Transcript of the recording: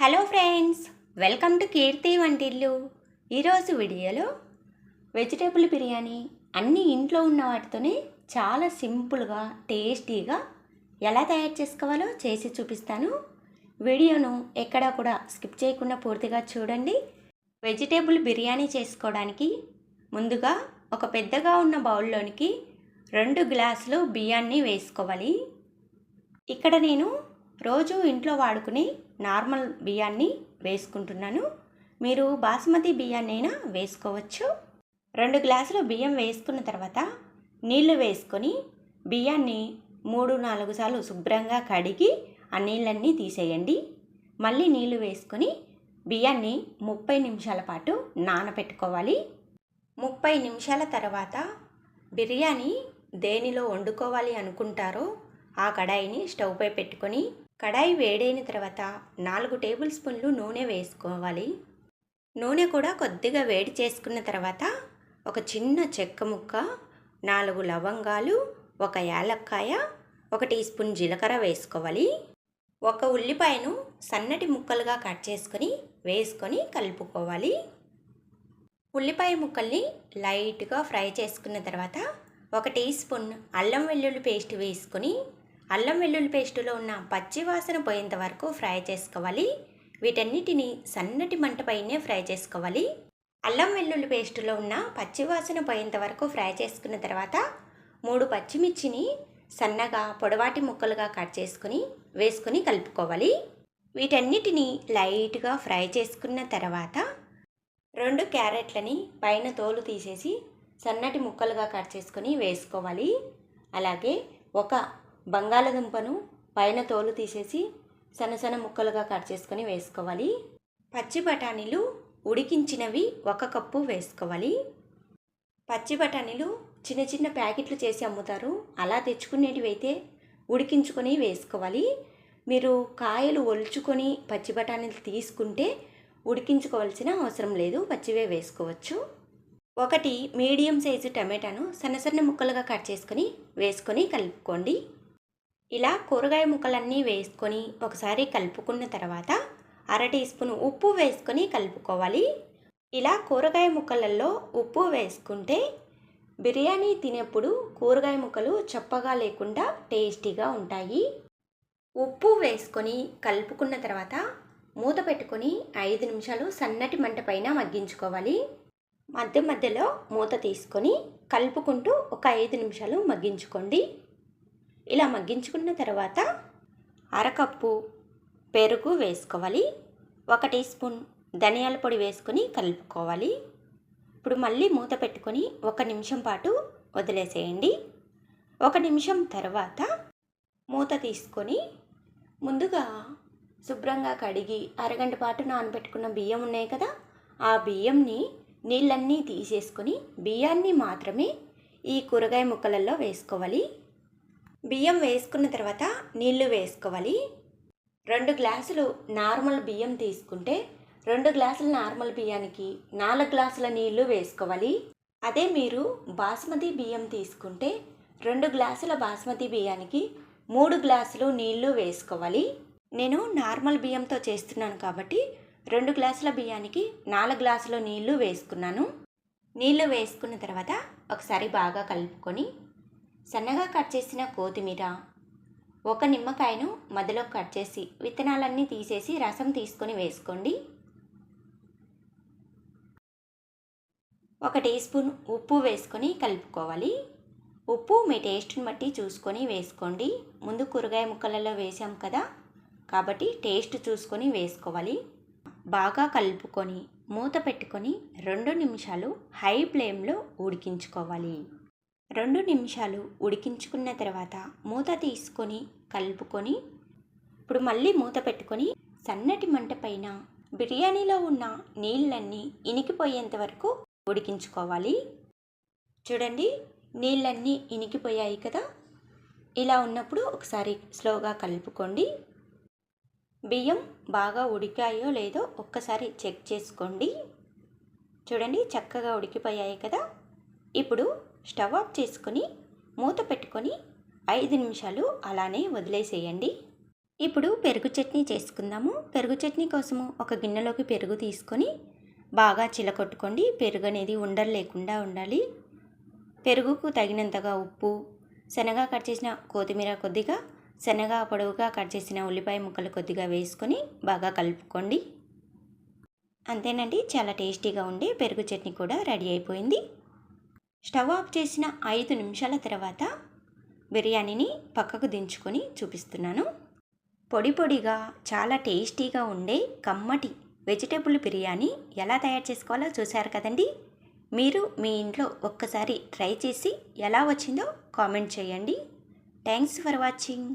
Hello friends welcome to Keerthi వంటిల్లు. ఈరోజు వీడియోలో వెజిటేబుల్ బిర్యానీ అన్ని ఇంట్లో ఉన్న వాటితోనే చాలా సింపుల్గా టేస్టీగా ఎలా తయారు చేసుకోవాలో చేసి చూపిస్తాను. వీడియోను ఎక్కడా కూడా స్కిప్ చేయకుండా పూర్తిగా చూడండి. వెజిటేబుల్ బిర్యానీ చేసుకోవడానికి ముందుగా ఒక పెద్దగా ఉన్న బౌల్లోనికి రెండు గ్లాసులు బియ్యాన్ని వేసుకోవాలి. ఇక్కడ నేను రోజు ఇంట్లో వాడుకునే నార్మల్ బియ్యాన్ని వేసుకుంటున్నాను. మీరు బాస్మతి బియ్యాన్ని అయినా వేసుకోవచ్చు. రెండు గ్లాసులు బియ్యం వేసుకున్న తర్వాత నీళ్ళు వేసుకొని బియ్యాన్ని మూడు నాలుగు సార్లు శుభ్రంగా కడిగి ఆ నీళ్ళన్నీ తీసేయండి. మళ్ళీ నీళ్ళు వేసుకొని బియ్యాన్ని ముప్పై నిమిషాల పాటు నానబెట్టుకోవాలి ముప్పై నిమిషాల తర్వాత బిర్యానీ దేనిలో వండుకోవాలి అనుకుంటారో ఆ కడాయిని స్టవ్పై పెట్టుకొని కడాయి వేడైన తర్వాత నాలుగు టేబుల్ స్పూన్లు నూనె వేసుకోవాలి. నూనె కూడా కొద్దిగా వేడి చేసుకున్న తర్వాత ఒక చిన్న చెక్క ముక్క నాలుగు లవంగాలు ఒక యాలక్కాయ ఒక టీ స్పూన్ జీలకర్ర వేసుకోవాలి. ఒక ఉల్లిపాయను సన్నటి ముక్కలుగా కట్ చేసుకొని వేసుకొని కలుపుకోవాలి. ఉల్లిపాయ ముక్కల్ని లైట్గా ఫ్రై చేసుకున్న తర్వాత ఒక టీ స్పూన్ అల్లం వెల్లుల్లి పేస్ట్ వేసుకొని అల్లం వెల్లుల్లి పేస్టులో ఉన్న పచ్చి వాసన పోయేంత వరకు ఫ్రై చేసుకోవాలి. వీటన్నిటిని సన్నటి మంటపైనే ఫ్రై చేసుకోవాలి. అల్లం వెల్లుల్లి పేస్టులో ఉన్న పచ్చి వాసన పోయేంత వరకు ఫ్రై చేసుకున్న తర్వాత మూడు పచ్చిమిర్చిని సన్నగా పొడవాటి ముక్కలుగా కట్ చేసుకుని వేసుకొని కలుపుకోవాలి. వీటన్నిటిని లైట్గా ఫ్రై చేసుకున్న తర్వాత రెండు క్యారెట్లని పైన తోలు తీసేసి సన్నటి ముక్కలుగా కట్ చేసుకొని వేసుకోవాలి. అలాగే ఒక బంగాళదుంపను పైన తోలు తీసేసి సన్న సన్న ముక్కలుగా కట్ చేసుకొని వేసుకోవాలి. పచ్చి బఠానీలు ఉడికించినవి ఒక కప్పు వేసుకోవాలి. పచ్చి బఠానీలు చిన్న చిన్న ప్యాకెట్లు చేసి అమ్ముతారు. అలా తెచ్చుకునేటివి అయితే ఉడికించుకొని వేసుకోవాలి. మీరు కాయలు ఒలుచుకొని పచ్చి బఠానీలు తీసుకుంటే ఉడికించుకోవాల్సిన అవసరం లేదు. పచ్చివే వేసుకోవచ్చు. ఒకటి మీడియం సైజు టమాటాను సన్న సన్న ముక్కలుగా కట్ చేసుకొని వేసుకొని కలుపుకోండి. ఇలా కూరగాయ ముక్కలన్నీ వేసుకొని ఒకసారి కలుపుకున్న తర్వాత అర టీ స్పూన్ ఉప్పు వేసుకొని కలుపుకోవాలి. ఇలా కూరగాయ ముక్కలలో ఉప్పు వేసుకుంటే బిర్యానీ తినేప్పుడు కూరగాయ ముక్కలు చప్పగా లేకుండా టేస్టీగా ఉంటాయి. ఉప్పు వేసుకొని కలుపుకున్న తర్వాత మూత పెట్టుకొని ఐదు నిమిషాలు సన్నటి మంట పైన మగ్గించుకోవాలి. మధ్య మధ్యలో మూత తీసుకొని కలుపుకుంటూ ఒక ఐదు నిమిషాలు మగ్గించుకోండి. ఇలా మగ్గించుకున్న తర్వాత అరకప్పు పెరుగు వేసుకోవాలి. ఒక టీ స్పూన్ ధనియాల పొడి వేసుకొని కలుపుకోవాలి. ఇప్పుడు మళ్ళీ మూత పెట్టుకొని ఒక నిమిషం పాటు వదిలేసేయండి. ఒక నిమిషం తర్వాత మూత తీసుకొని ముందుగా శుభ్రంగా కడిగి అరగంట పాటు నానబెట్టుకున్న బియ్యం ఉన్నాయి కదా ఆ బియ్యంని నీళ్ళన్నీ తీసేసుకొని బియ్యాన్ని మాత్రమే ఈ కూరగాయ ముక్కలలో వేసుకోవాలి. బియ్యం వేసుకున్న తర్వాత నీళ్ళు వేసుకోవాలి. రెండు గ్లాసులు నార్మల్ బియ్యం తీసుకుంటే రెండు గ్లాసుల నార్మల్ బియ్యానికి నాలుగు గ్లాసుల నీళ్ళు వేసుకోవాలి. అదే మీరు బాస్మతి బియ్యం తీసుకుంటే రెండు గ్లాసుల బాస్మతి బియ్యానికి మూడు గ్లాసులు నీళ్ళు వేసుకోవాలి. నేను నార్మల్ బియ్యంతో చేస్తున్నాను కాబట్టి రెండు గ్లాసుల బియ్యానికి నాలుగు గ్లాసుల నీళ్ళు వేసుకున్నాను. నీళ్ళు వేసుకున్న తర్వాత ఒకసారి బాగా కలుపుకొని సన్నగా కట్ చేసిన కొత్తిమీర ఒక నిమ్మకాయను మధ్యలో కట్ చేసి విత్తనాలన్నీ తీసేసి రసం తీసుకొని వేసుకోండి. ఒక టీ స్పూన్ ఉప్పు వేసుకొని కలుపుకోవాలి. ఉప్పు మీ టేస్ట్ని బట్టి చూసుకొని వేసుకోండి. ముందు కూరగాయ ముక్కలలో వేసాం కదా కాబట్టి టేస్ట్ చూసుకొని వేసుకోవాలి. బాగా కలుపుకొని మూత పెట్టుకొని రెండు నిమిషాలు హై ఫ్లేమ్లో ఉడికించుకోవాలి. రెండు నిమిషాలు ఉడికించుకున్న తర్వాత మూత తీసుకొని కలుపుకొని ఇప్పుడు మళ్ళీ మూత పెట్టుకొని సన్నటి మంట పైన బిర్యానీలో ఉన్న నీళ్ళన్నీ ఇనికిపోయేంత వరకు ఉడికించుకోవాలి. చూడండి నీళ్ళన్నీ ఇనికిపోయాయి కదా? ఇలా ఉన్నప్పుడు ఒకసారి స్లోగా కలుపుకోండి. బియ్యం బాగా ఉడికాయో లేదో ఒక్కసారి చెక్ చేసుకోండి. చూడండి చక్కగా ఉడికిపోయాయి కదా? ఇప్పుడు స్టవ్ ఆఫ్ చేసుకొని మూత పెట్టుకొని ఐదు నిమిషాలు అలానే వదిలేసేయండి. ఇప్పుడు పెరుగు చట్నీ చేసుకుందాము. పెరుగు చట్నీ కోసము ఒక గిన్నెలోకి పెరుగు తీసుకొని బాగా చిలకొట్టుకోండి. పెరుగు అనేది ఉండలు లేకుండా ఉండాలి. పెరుగుకు తగినంతగా ఉప్పు శనగ కట్ చేసిన కొత్తిమీర కొద్దిగా శనగ పొడవుగా కట్ చేసిన ఉల్లిపాయ ముక్కలు కొద్దిగా వేసుకొని బాగా కలుపుకోండి. అంతేనండి. చాలా టేస్టీగా ఉండే పెరుగు చట్నీ కూడా రెడీ అయిపోయింది. స్టవ్ ఆఫ్ చేసిన ఐదు నిమిషాల తర్వాత బిర్యానీని పక్కకు దించుకొని చూపిస్తున్నాను. పొడి పొడిగా చాలా టేస్టీగా ఉండే కమ్మటి వెజిటేబుల్ బిర్యానీ ఎలా తయారు చేసుకోవాలో చూశారు కదండి? మీరు మీ ఇంట్లో ఒక్కసారి ట్రై చేసి ఎలా వచ్చిందో కామెంట్ చేయండి. Thanks for watching.